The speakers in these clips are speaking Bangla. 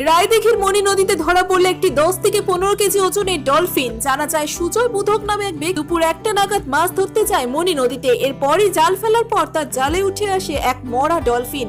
রায়দিঘির মণি নদীতে ধরা পড়লে একটি দশ থেকে পনেরো কেজি ওজনের ডলফিন। জানা যায়, সুজয় বুধক নামে এক ব্যক্তি দুপুর একটা নাগাদ মাছ ধরতে যায় মণি নদীতে। এরপরই জাল ফেলার পর তার জালে উঠে আসে এক মরা ডলফিন।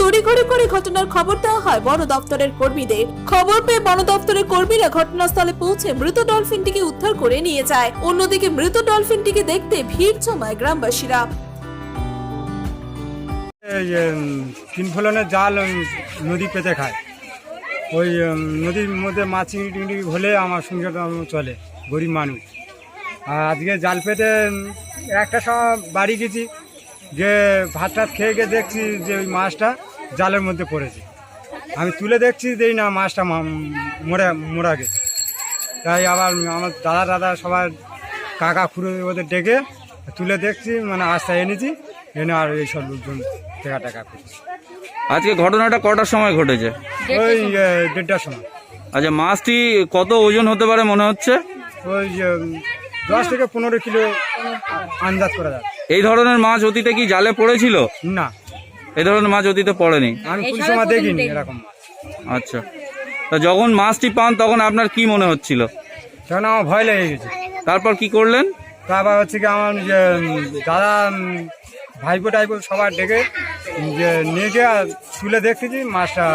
তড়িঘড়ি করে ঘটনার খবর দেওয়া হয় বন দপ্তরের কর্মীদের। খবর পেয়ে বন দপ্তরের কর্মীরা ঘটনাস্থলে পৌঁছে মৃত ডলফিনটিকে উদ্ধার করে নিয়ে যায়। অন্যদিকে মৃত ডলফিনটিকে দেখতে ভিড় জমায় গ্রামবাসীরা। এই ফলনের জাল নদী পেতে খায়। ওই নদীর মধ্যে মাছ হলে আমার আমার চলে, গরিব মানুষ। আর আজকে জাল পেতে একটা সময় বাড়ি গেছি যে ভাত টাত খেয়ে গিয়ে দেখছি যে ওই মাছটা জালের মধ্যে পড়েছে। আমি তুলে দেখছি দেই না মাছটা মরে মরা গেছে। তাই আবার আমার দাদা দাদা সবার কাকা খুঁড়ে ওদের ডেকে তুলে দেখছি মানে আস্তে এনেছি এনে আর এইসব লোকজন টাকা টাকা করছি। আজকে ঘটনাটা কটার সময় ঘটেছে? ওই দেড়টার সময়। আচ্ছা মাছটি কত ওজন হতে পারে মনে হচ্ছে? ওই দশ থেকে পনেরো কিলো আন্দাজ করা যায়। এই ধরনের মাছ অতীতে কি জালে পড়েছিল? না। এই ধরনের মাছ অতীতে পড়েনি। আমি কোন সময় দেখিনি এরকম আচ্ছা। তা যখন মাছটি পান তখন আপনার কি মনে হচ্ছিল? তখন আমার ভয় লেগে গেছে। তারপর কি করলেন? তারপর হচ্ছে কি আমার যে দাদা ভাইপো টাইপো সবার ডেকে যে নিয়ে গিয়ে তুলে দেখতেছি মাছটা।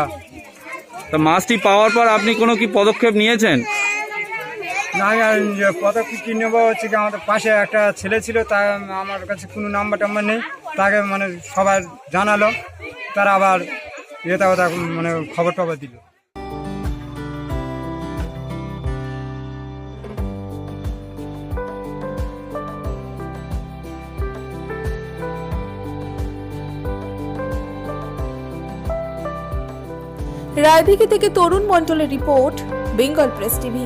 তা মাছটি পাওয়ার পর আপনি কোনো কি পদক্ষেপ নিয়েছেন? না কত কি কি নেব, হচ্ছে কি আমাদের পাশে একটা ছেলে ছিল, তা আমার কাছে কোনো নাম্বার টাম্বার নেই। তাকে মানে সবার জানালো, তারা আবার এটা ওটা মানে খবর টবর দিল। রায়দিঘি থেকে তরুণ মণ্ডলের report, Bengal press TV.